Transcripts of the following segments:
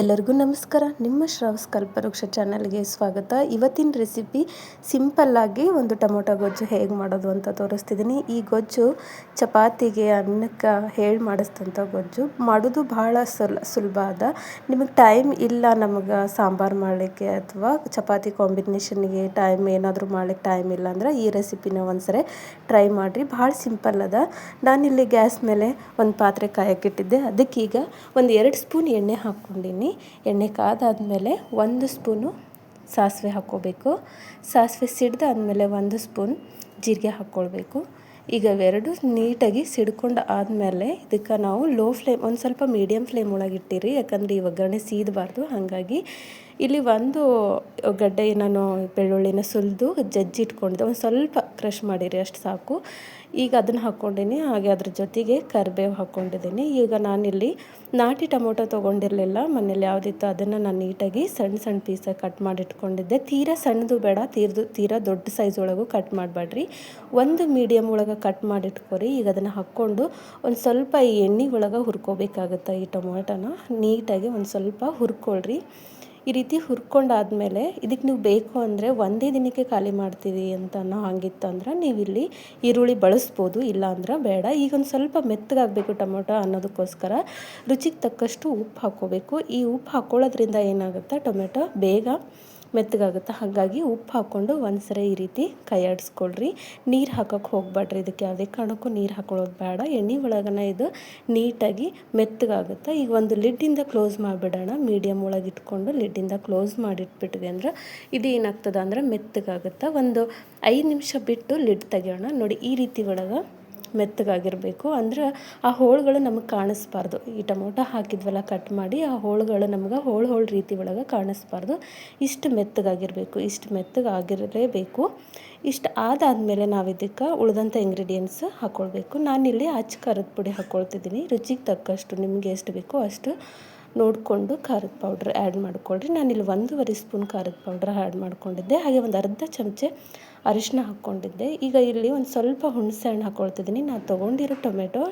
ಎಲ್ಲರಿಗೂ ನಮಸ್ಕಾರ. ನಿಮ್ಮ ಶ್ರವಸ್ ಕಲ್ಪವೃಕ್ಷ ಚಾನಲ್ಗೆ ಸ್ವಾಗತ. ಇವತ್ತಿನ ರೆಸಿಪಿ ಸಿಂಪಲ್ಲಾಗಿ ಒಂದು ಟೊಮೊಟೊ ಗೊಜ್ಜು ಹೇಗೆ ಮಾಡೋದು ಅಂತ ತೋರಿಸ್ತಿದ್ದೀನಿ. ಈ ಗೊಜ್ಜು ಚಪಾತಿಗೆ, ಅನ್ನಕ್ಕೆ ಹೇಳಿ ಮಾಡಿಸ್ತಂಥ ಗೊಜ್ಜು. ಮಾಡೋದು ಭಾಳ ಸುಲ್, ಸುಲಭ ಅದ. ನಿಮಗೆ ಟೈಮ್ ಇಲ್ಲ ನಮಗೆ ಸಾಂಬಾರು ಮಾಡಲಿಕ್ಕೆ ಅಥವಾ ಚಪಾತಿ ಕಾಂಬಿನೇಷನ್ಗೆ ಟೈಮ್ ಏನಾದರೂ ಮಾಡಲಿಕ್ಕೆ ಟೈಮ್ ಇಲ್ಲ ಅಂದ್ರೆ ಈ ರೆಸಿಪಿನ ಒಂದ್ಸರಿ ಟ್ರೈ ಮಾಡಿರಿ. ಭಾಳ ಸಿಂಪಲ್ ಅದ. ನಾನಿಲ್ಲಿ ಗ್ಯಾಸ್ ಮೇಲೆ ಒಂದು ಪಾತ್ರೆ ಕಾಯಕ್ಕಿಟ್ಟಿದ್ದೆ ಅದಕ್ಕೀಗ ಒಂದು ಎರಡು ಸ್ಪೂನ್ ಎಣ್ಣೆ ಹಾಕ್ಕೊಂಡಿನಿ. ಎಣ್ಣೆ ಕಾದಾದಮೇಲೆ ಒಂದು ಸ್ಪೂನು ಸಾಸಿವೆ ಹಾಕ್ಕೋಬೇಕು. ಸಾಸಿವೆ ಸಿಡ್ದಾದಮೇಲೆ ಒಂದು ಸ್ಪೂನ್ ಜೀರಿಗೆ ಹಾಕ್ಕೊಳ್ಬೇಕು. ಈಗ ಎರಡೂ ನೀಟಾಗಿ ಸಿಡ್ಕೊಂಡು ಆದಮೇಲೆ ಇದಕ್ಕೆ ನಾವು ಲೋ ಫ್ಲೇಮ್, ಒಂದು ಸ್ವಲ್ಪ ಮೀಡಿಯಮ್ ಫ್ಲೇಮ್ ಒಳಗೆ ಇಟ್ಟಿರಿ. ಯಾಕಂದರೆ ಈ ಒಗ್ಗರಣೆ ಸೀದಬಾರ್ದು. ಹಾಗಾಗಿ ಇಲ್ಲಿ ಒಂದು ಗಡ್ಡೆ ನಾನು ಬೆಳ್ಳುಳ್ಳಿನ ಸುಲಿದು ಜಜ್ಜಿಟ್ಕೊಂಡಿದ್ದೆ ಒಂದು ಸ್ವಲ್ಪ ಕ್ರಷ್ ಮಾಡಿರಿ, ಅಷ್ಟು ಸಾಕು. ಈಗ ಅದನ್ನು ಹಾಕ್ಕೊಂಡಿನಿ. ಹಾಗೆ ಅದ್ರ ಜೊತೆಗೆ ಕರಿಬೇವು ಹಾಕ್ಕೊಂಡಿದ್ದೀನಿ ಈಗ ನಾನಿಲ್ಲಿ ನಾಟಿ ಟೊಮೊಟೊ ತೊಗೊಂಡಿರಲಿಲ್ಲ. ಮನೇಲಿ ಯಾವುದಿತ್ತು ಅದನ್ನು ನಾನು ನೀಟಾಗಿ ಸಣ್ಣ ಸಣ್ಣ ಪೀಸಾಗಿ ಕಟ್ ಮಾಡಿಟ್ಕೊಂಡಿದ್ದೆ. ತೀರಾ ಸಣ್ಣದು ಬೇಡ, ತೀರ್ದು, ತೀರಾ ದೊಡ್ಡ ಸೈಜ್ ಒಳಗೂ ಕಟ್ ಮಾಡಬೇಡ್ರಿ. ಒಂದು ಮೀಡಿಯಮ್ ಒಳಗೆ ಕಟ್ ಮಾಡಿಟ್ಕೊರಿ. ಈಗ ಅದನ್ನು ಹಾಕ್ಕೊಂಡು ಒಂದು ಸ್ವಲ್ಪ ಈ ಎಣ್ಣೆ ಒಳಗೆ ಹುರ್ಕೋಬೇಕಾಗುತ್ತೆ ಈ ಟೊಮೊಟೊನ? ನೀಟಾಗಿ ಒಂದು ಸ್ವಲ್ಪ ಹುರ್ಕೊಳ್ರಿ. ಈ ರೀತಿ ಹುರ್ಕೊಂಡಾದಮೇಲೆ ಇದಕ್ಕೆ ನೀವು ಬೇಕು ಅಂದರೆ ಒಂದೇ ದಿನಕ್ಕೆ ಖಾಲಿ ಮಾಡ್ತೀವಿ ಅಂತ ಅನ್ನೋ ನೀವು ಇಲ್ಲಿ ಈರುಳ್ಳಿ ಬಳಸ್ಬೋದು, ಇಲ್ಲ ಅಂದ್ರೆ ಬೇಡ. ಈಗ ಒಂದು ಸ್ವಲ್ಪ ಮೆತ್ತಗಾಗಬೇಕು ಟೊಮೊಟೊ ಅನ್ನೋದಕ್ಕೋಸ್ಕರ ರುಚಿಗೆ ತಕ್ಕಷ್ಟು ಉಪ್ಪು ಹಾಕ್ಕೋಬೇಕು. ಈ ಉಪ್ಪು ಹಾಕ್ಕೊಳ್ಳೋದ್ರಿಂದ ಏನಾಗುತ್ತೆ? ಟೊಮೆಟೊ ಬೇಗ ಮೆತ್ತಗಾಗುತ್ತೆ ಹಾಗಾಗಿ ಉಪ್ಪು ಹಾಕ್ಕೊಂಡು ಒಂದ್ಸರಿ ಈ ರೀತಿ ಕೈ ಆಡಿಸ್ಕೊಳ್ರಿ. ನೀರು ಹಾಕೋಕ್ಕೆ ಹೋಗ್ಬೇಡ್ರಿ ಇದಕ್ಕೆ ಯಾವುದೇ ಕಾರಣಕ್ಕೂ ನೀರು ಹಾಕೊಳ್ಳೋದು ಬೇಡ. ಎಣ್ಣೆ ಒಳಗನ ಇದು ನೀಟಾಗಿ ಮೆತ್ತಗಾಗುತ್ತೆ ಈಗ ಒಂದು ಲಿಡ್ಡಿಂದ ಕ್ಲೋಸ್ ಮಾಡಿಬಿಡೋಣ. ಮೀಡಿಯಮ್ ಒಳಗೆ ಇಟ್ಕೊಂಡು ಲಿಡ್ಡಿಂದ ಕ್ಲೋಸ್ ಮಾಡಿಟ್ಬಿಟ್ಟಿದೆ ಅಂದ್ರೆ ಇದು ಏನಾಗ್ತದೆ ಅಂದ್ರೆ ಮೆತ್ತಗಾಗುತ್ತೆ ಒಂದು ಐದು ನಿಮಿಷ ಬಿಟ್ಟು ಲಿಡ್ ತೆಗಿಯೋಣ. ನೋಡಿ ಈ ರೀತಿ ಒಳಗೆ ಮೆತ್ತಗಾಗಿರಬೇಕು. ಅಂದ್ರೆ ಆ ಹೋಳುಗಳು ನಮಗೆ ಕಾಣಿಸ್ಬಾರ್ದು. ಈ ಟೊಮೊಟೊ ಹಾಕಿದ್ವಲ್ಲ, ಕಟ್ ಮಾಡಿ ಆ ಹೋಳುಗಳು ನಮ್ಗೆ ಹೋಳು ಹೋಳು ರೀತಿ ಒಳಗೆ ಕಾಣಿಸ್ಬಾರ್ದು. ಇಷ್ಟು ಮೆತ್ತಗಾಗಿರಬೇಕು, ಇಷ್ಟು ಮೆತ್ತಗಾಗಿರಲೇಬೇಕು. ಇಷ್ಟು ಆದಾದಮೇಲೆ ನಾವು ಇದಕ್ಕೆ ಉಳಿದಂಥ ಇಂಗ್ರೀಡಿಯೆಂಟ್ಸ್ ಹಾಕ್ಕೊಳ್ಬೇಕು ನಾನಿಲ್ಲಿ ಅಚ್ಚ ಖಾರದ ಪುಡಿ ಹಾಕ್ಕೊಳ್ತಿದ್ದೀನಿ ರುಚಿಗೆ ತಕ್ಕಷ್ಟು ನಿಮಗೆ ಎಷ್ಟು ಬೇಕೋ ಅಷ್ಟು ನೋಡಿಕೊಂಡು ಖಾರದ ಪೌಡ್ರ್ ಆ್ಯಡ್ ಮಾಡಿಕೊಳ್ರಿ. ನಾನಿಲ್ಲಿ ಒಂದೂವರೆ ಸ್ಪೂನ್ ಖಾರದ ಪೌಡ್ರ್ ಆ್ಯಡ್ ಮಾಡಿಕೊಂಡಿದ್ದೆ. ಹಾಗೆ ಒಂದು ಅರ್ಧ ಚಮಚೆ ಅರಿಶಿನ ಹಾಕ್ಕೊಂಡಿದ್ದೆ ಈಗ ಇಲ್ಲಿ ಒಂದು ಸ್ವಲ್ಪ ಹುಣಸೆ ಹಣ್ಣು ಹಾಕ್ಕೊಳ್ತಿದ್ದೀನಿ ನಾನು ತೊಗೊಂಡಿರೋ ಟೊಮೆಟೊ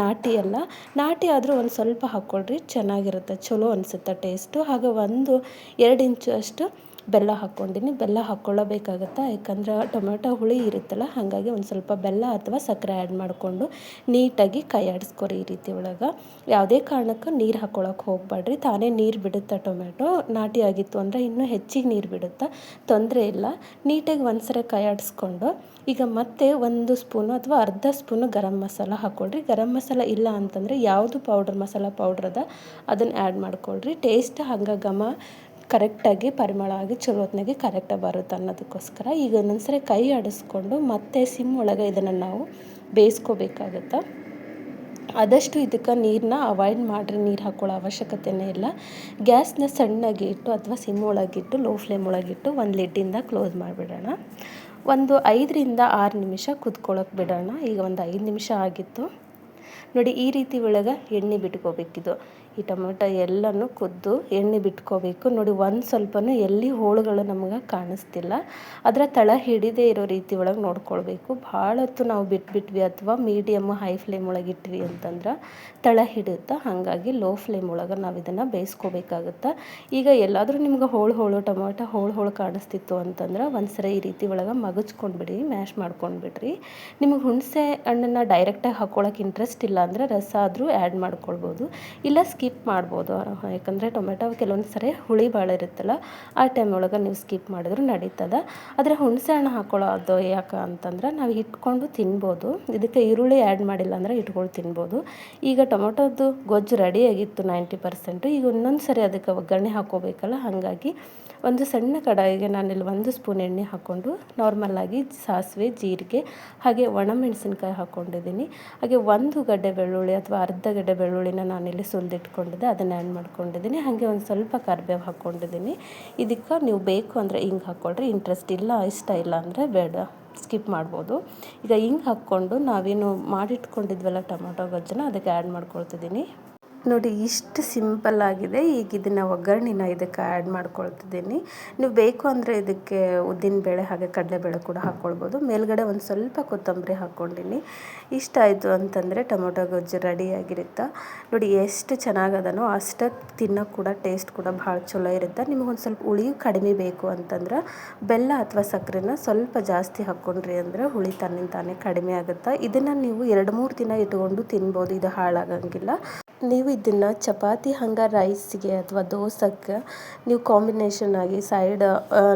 ನಾಟಿ ಅಲ್ಲ. ನಾಟಿ ಆದರೂ ಒಂದು ಸ್ವಲ್ಪ ಹಾಕ್ಕೊಳ್ರಿ ಚೆನ್ನಾಗಿರುತ್ತೆ. ಚಲೋ ಅನಿಸುತ್ತೆ ಟೇಸ್ಟು ಹಾಗೆ ಒಂದು ಎರಡು ಇಂಚು ಅಷ್ಟು ಬೆಲ್ಲ ಹಾಕ್ಕೊಂಡಿನಿ. ಬೆಲ್ಲ ಹಾಕ್ಕೊಳ್ಳಬೇಕಾಗತ್ತೆ? ಯಾಕಂದ್ರೆ ಟೊಮೆಟೊ ಹುಳಿ ಇರುತ್ತಲ್ಲ, ಹಾಗಾಗಿ ಒಂದು ಸ್ವಲ್ಪ ಬೆಲ್ಲ ಅಥವಾ ಸಕ್ಕರೆ ಆ್ಯಡ್ ಮಾಡಿಕೊಂಡು ನೀಟಾಗಿ ಕೈ ಆಡಿಸ್ಕೊರಿ ಈ ರೀತಿ ಒಳಗೆ. ಯಾವುದೇ ಕಾರಣಕ್ಕೂ ನೀರು ಹಾಕ್ಕೊಳಕ್ಕೆ ಹೋಗಬೇಡ್ರಿ ತಾನೇ ನೀರು ಬಿಡುತ್ತೆ ಟೊಮೆಟೊ? ನಾಟಿ ಆಗಿತ್ತು ಅಂದರೆ ಇನ್ನೂ ಹೆಚ್ಚಿಗೆ ನೀರು ಬಿಡುತ್ತೆ? ತೊಂದರೆ ಇಲ್ಲ. ನೀಟಾಗಿ ಒಂದ್ಸರಿ ಕೈ ಆಡಿಸ್ಕೊಂಡು ಈಗ ಮತ್ತೆ ಒಂದು ಸ್ಪೂನು ಅಥವಾ ಅರ್ಧ ಸ್ಪೂನು ಗರಂ ಮಸಾಲ ಹಾಕ್ಕೊಳ್ರಿ. ಗರಂ ಮಸಾಲ ಇಲ್ಲ ಅಂತಂದರೆ ಯಾವುದು ಪೌಡ್ರ್ ಮಸಾಲ ಪೌಡ್ರ್ ಅದ, ಅದನ್ನು ಆ್ಯಡ್ ಮಾಡ್ಕೊಳ್ರಿ. ಟೇಸ್ಟ್ ಹಂಗೆ ಘಮ ಕರೆಕ್ಟಾಗಿ ಪರಿಮಳ ಆಗಿ ಚಲೋ ಹೊತ್ನಾಗೆ ಕರೆಕ್ಟಾಗಿ ಬರುತ್ತೆ ಅನ್ನೋದಕ್ಕೋಸ್ಕರ ಈಗ ಒಂದೊಂದ್ಸರಿ ಕೈ ಆಡಿಸ್ಕೊಂಡು ಮತ್ತೆ ಸಿಮ್ ಒಳಗೆ ಇದನ್ನು ನಾವು ಬೇಯಿಸ್ಕೋಬೇಕಾಗತ್ತೆ. ಆದಷ್ಟು ಇದಕ್ಕೆ ನೀರನ್ನ ಅವಾಯ್ಡ್ ಮಾಡಿರಿ, ನೀರು ಹಾಕ್ಕೊಳ್ಳೋ ಅವಶ್ಯಕತೆಯೇ ಇಲ್ಲ. ಗ್ಯಾಸ್ನ ಸಣ್ಣಗೆ ಇಟ್ಟು ಅಥವಾ ಸಿಮ್ ಒಳಗಿಟ್ಟು ಲೋ ಫ್ಲೇಮ್ ಒಳಗಿಟ್ಟು ಒಂದು ಲಿಡ್ಡಿಂದ ಕ್ಲೋಸ್ ಮಾಡಿಬಿಡೋಣ. ಒಂದು ಐದರಿಂದ ಆರು ನಿಮಿಷ ಕುದ್ಕೊಳ್ಳೋಕೆ ಬಿಡೋಣ. ಈಗ ಒಂದು ಐದು ನಿಮಿಷ ಆಗಿತ್ತು. ನೋಡಿ ಈ ರೀತಿ ಒಳಗೆ ಎಣ್ಣೆ ಬಿಟ್ಕೋಬೇಕಿದು. ಈ ಟೊಮೆಟೊ ಎಲ್ಲನೂ ಕುದ್ದು ಎಣ್ಣೆ ಬಿಟ್ಕೋಬೇಕು. ನೋಡಿ, ಒಂದು ಸ್ವಲ್ಪನೂ ಎಲ್ಲಿ ಹೋಳುಗಳು ನಮಗೆ ಕಾಣಿಸ್ತಿಲ್ಲ. ಅದರ ತಳ ಹಿಡಿದೇ ಇರೋ ರೀತಿ ಒಳಗೆ ನೋಡ್ಕೊಳ್ಬೇಕು. ಭಾಳ ಹೊತ್ತು ನಾವು ಬಿಟ್ಬಿಟ್ವಿ ಅಥವಾ ಮೀಡಿಯಮ್ ಹೈ ಫ್ಲೇಮ್ ಒಳಗೆ ಇಟ್ವಿ ಅಂತಂದ್ರೆ ತಳ ಹಿಡಿಯುತ್ತೆ? ಹಾಗಾಗಿ ಲೋ ಫ್ಲೇಮ್ ಒಳಗೆ ನಾವು ಇದನ್ನು ಬೇಯಿಸ್ಕೋಬೇಕಾಗುತ್ತೆ? ಈಗ ಎಲ್ಲಾದರೂ ನಿಮ್ಗೆ ಹೋಳು ಹೋಳು ಟೊಮೆಟೊ ಹೋಳು ಹೋಳು ಕಾಣಿಸ್ತಿತ್ತು ಅಂತಂದ್ರೆ ಒಂದ್ಸರಿ ಈ ರೀತಿ ಒಳಗೆ ಮಗಚ್ಕೊಂಡ್ಬಿಡಿ ಮ್ಯಾಶ್ ಮಾಡ್ಕೊಂಡ್ಬಿಡ್ರಿ. ನಿಮಗೆ ಹುಣಸೆ ಹಣ್ಣನ್ನು ಡೈರೆಕ್ಟಾಗಿ ಹಾಕ್ಕೊಳಕ್ಕೆ ಇಂಟ್ರೆಸ್ಟ್ ಇಲ್ಲ ಅಂದರೆ ರಸ ಆದರೂ ಆ್ಯಡ್ ಮಾಡ್ಕೊಳ್ಬೋದು. ಇಲ್ಲ ಸ್ಕಿಪ್ ಸ್ಕಿಪ್ ಮಾಡ್ಬೋದು ಯಾಕಂದರೆ ಟೊಮೆಟೊ ಕೆಲವೊಂದು ಸರಿ ಹುಳಿ ಭಾಳ ಇರುತ್ತಲ್ಲ, ಆ ಟೈಮ್ ಒಳಗೆ ನೀವು ಸ್ಕಿಪ್ ಮಾಡಿದ್ರು ನಡೀತದೆ. ಆದರೆ ಹುಣಸೆ ಹಣ್ಣು ಹಾಕ್ಕೊಳ್ಳೋದು ಯಾಕೆ ಅಂತಂದ್ರೆ ನಾವು ಇಟ್ಕೊಂಡು ತಿನ್ಬೋದು. ಇದಕ್ಕೆ ಈರುಳ್ಳಿ ಆ್ಯಡ್ ಮಾಡಿಲ್ಲ ಅಂದರೆ ಇಟ್ಕೊಂಡು ತಿನ್ಬೋದು. ಈಗ ಟೊಮೆಟೊದ್ದು ಗೊಜ್ಜು ರೆಡಿಯಾಗಿತ್ತು ನೈಂಟಿ ಪರ್ಸೆಂಟು ಈಗ ಇನ್ನೊಂದು ಸರಿ ಅದಕ್ಕೆ ಒಗ್ಗರಣೆ ಹಾಕ್ಕೋಬೇಕಲ್ಲ ಹಾಗಾಗಿ ಒಂದು ಸಣ್ಣ ಕಡಾಯಿಗೆ ನಾನಿಲ್ಲಿ ಒಂದು ಸ್ಪೂನ್ ಎಣ್ಣೆ ಹಾಕ್ಕೊಂಡು ನಾರ್ಮಲ್ಲಾಗಿ ಸಾಸಿವೆ, ಜೀರಿಗೆ, ಹಾಗೆ ಒಣಮೆಣಸಿನ್ಕಾಯಿ ಹಾಕ್ಕೊಂಡಿದ್ದೀನಿ. ಹಾಗೆ ಒಂದು ಗಡ್ಡೆ ಬೆಳ್ಳುಳ್ಳಿ ಅಥವಾ ಅರ್ಧ ಗಡ್ಡೆ ಬೆಳ್ಳುಳ್ಳಿನ ನಾನಿಲ್ಲಿ ಸುಲಿದಿಟ್ಕೊಂಡಿದ್ದೆ, ಅದನ್ನು ಆ್ಯಡ್ ಮಾಡ್ಕೊಂಡಿದ್ದೀನಿ. ಹಾಗೆ ಒಂದು ಸ್ವಲ್ಪ ಕರಿಬೇವು ಹಾಕ್ಕೊಂಡಿದ್ದೀನಿ. ಇದಕ್ಕೆ ನೀವು ಬೇಕು ಅಂದರೆ ಹಿಂಗೆ ಹಾಕ್ಕೊಳ್ರಿ ಇಂಟ್ರೆಸ್ಟ್ ಇಲ್ಲ, ಇಷ್ಟ ಇಲ್ಲ ಅಂದರೆ ಬೇಡ ಸ್ಕಿಪ್ ಮಾಡ್ಬೋದು. ಈಗ ಹಿಂಗೆ ಹಾಕ್ಕೊಂಡು ನಾವೇನು ಮಾಡಿಟ್ಕೊಂಡಿದ್ವಲ್ಲ ಟೊಮೊಟೊ ಗೊಜ್ಜನ್ನ, ಅದಕ್ಕೆ ಆ್ಯಡ್ ಮಾಡ್ಕೊಳ್ತಿದ್ದೀನಿ. ನೋಡಿ, ಇಷ್ಟು ಸಿಂಪಲ್ ಆಗಿದೆ. ಈಗ ಇದನ್ನು ಒಗ್ಗರಣೆನ ಇದಕ್ಕೆ ಆ್ಯಡ್ ಮಾಡ್ಕೊಳ್ತಿದ್ದೀನಿ. ನೀವು ಬೇಕು ಅಂದರೆ ಇದಕ್ಕೆ ಉದ್ದಿನ ಬೇಳೆ ಹಾಗೆ ಕಡಲೆಬೇಳೆ ಕೂಡ ಹಾಕ್ಕೊಳ್ಬೋದು ಮೇಲ್ಗಡೆ ಒಂದು ಸ್ವಲ್ಪ ಕೊತ್ತಂಬರಿ ಹಾಕ್ಕೊಂಡಿನಿ. ಇಷ್ಟ ಆಯಿತು ಅಂತಂದರೆ ಟೊಮೊಟೊ ಗೊಜ್ಜು ರೆಡಿಯಾಗಿರುತ್ತೆ ನೋಡಿ, ಎಷ್ಟು ಚೆನ್ನಾಗದನೋ ಅಷ್ಟಕ್ಕೆ ತಿನ್ನೋಕೆ ಕೂಡ ಟೇಸ್ಟ್ ಕೂಡ ಭಾಳ ಚಲೋ ಇರುತ್ತೆ. ನಿಮಗೊಂದು ಸ್ವಲ್ಪ ಹುಳಿ ಕಡಿಮೆ ಬೇಕು ಅಂತಂದ್ರೆ ಬೆಲ್ಲ ಅಥವಾ ಸಕ್ಕರೆನ ಸ್ವಲ್ಪ ಜಾಸ್ತಿ ಹಾಕ್ಕೊಂಡ್ರಿ ಅಂದರೆ ಹುಳಿ ತನ್ನಿಂದ ತಾನೇ ಕಡಿಮೆ ಆಗುತ್ತೆ? ಇದನ್ನು ನೀವು ಎರಡು ಮೂರು ದಿನ ಇಟ್ಕೊಂಡು ತಿನ್ಬೋದು. ಇದು ಹಾಳಾಗಂಗಿಲ್ಲ. ನೀವು ಇದನ್ನು ಚಪಾತಿ ಹಂಗೆ ರೈಸ್ಗೆ ಅಥವಾ ದೋಸೆಗೆ ನೀವು ಕಾಂಬಿನೇಷನ್ ಆಗಿ ಸೈಡ್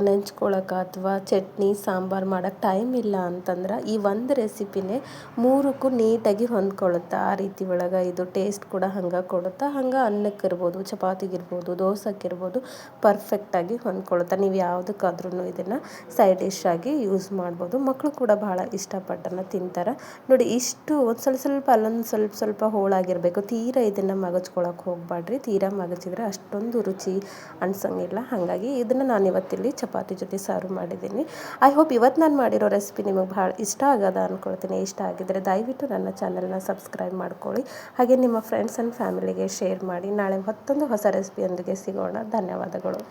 ನೆಂಚ್ಕೊಳಕ್ಕೆ ಅಥವಾ ಚಟ್ನಿ, ಸಾಂಬಾರು ಮಾಡೋಕ್ಕೆ ಟೈಮ್ ಇಲ್ಲ ಅಂತಂದ್ರೆ ಈ ಒಂದು ರೆಸಿಪಿನೇ ಮೂರಕ್ಕೂ ನೀಟಾಗಿ ಹೊಂದ್ಕೊಳ್ಳುತ್ತೆ ಆ ರೀತಿ ಒಳಗೆ ಇದು ಟೇಸ್ಟ್ ಕೂಡ ಹಂಗೆ ಕೊಡುತ್ತೆ. ಹಂಗೆ ಅನ್ನಕ್ಕೆ ಇರ್ಬೋದು ಚಪಾತಿಗಿರ್ಬೋದು ದೋಸೆಗೆ ಇರ್ಬೋದು ಪರ್ಫೆಕ್ಟಾಗಿ ಹೊಂದ್ಕೊಳ್ಳುತ್ತೆ ನೀವು ಯಾವುದಕ್ಕಾದ್ರೂ ಇದನ್ನು ಸೈಡ್ ಡಿಶ್ ಆಗಿ ಯೂಸ್ ಮಾಡ್ಬೋದು. ಮಕ್ಕಳು ಕೂಡ ಭಾಳ ಇಷ್ಟಪಟ್ಟನ್ನು ತಿಂತಾರೆ. ನೋಡಿ, ಇಷ್ಟು ಒಂದು ಸ್ವಲ್ಪ ಸ್ವಲ್ಪ ಅಲ್ಲೊಂದು ಸ್ವಲ್ಪ ಸ್ವಲ್ಪ ಹೋಳಾಗಿರಬೇಕು, ತೀರಾ ಇದನ್ನು ಮಗಚ್ಕೊಳಕ್ಕೆ ಹೋಗಬೇಡ್ರಿ ತೀರಾ ಮಗಚಿದ್ರೆ ಅಷ್ಟೊಂದು ರುಚಿ ಅನ್ಸಂಗಿಲ್ಲ. ಹಾಗಾಗಿ ಇದನ್ನು ನಾನು ಇವತ್ತಿಲ್ಲಿ ಚಪಾತಿ ಜೊತೆ ಸರ್ವ್ ಮಾಡಿದ್ದೀನಿ. ಐ ಹೋಪ್ ಇವತ್ತು ನಾನು ಮಾಡಿರೋ ರೆಸಿಪಿ ನಿಮಗೆ ಭಾಳ ಇಷ್ಟ ಆಗದ ಅಂದ್ಕೊಳ್ತೀನಿ ಇಷ್ಟ ಆಗಿದ್ದರೆ ದಯವಿಟ್ಟು ನನ್ನ ಚಾನಲ್ನ ಸಬ್ಸ್ಕ್ರೈಬ್ ಮಾಡ್ಕೊಳ್ಳಿ. ಹಾಗೆ ನಿಮ್ಮ ಫ್ರೆಂಡ್ಸ್ ಆ್ಯಂಡ್ ಫ್ಯಾಮಿಲಿಗೆ ಶೇರ್ ಮಾಡಿ. ನಾಳೆ ಮತ್ತೊಂದು ಹೊಸ ರೆಸಿಪಿಯೊಂದಿಗೆ ಸಿಗೋಣ. ಧನ್ಯವಾದಗಳು.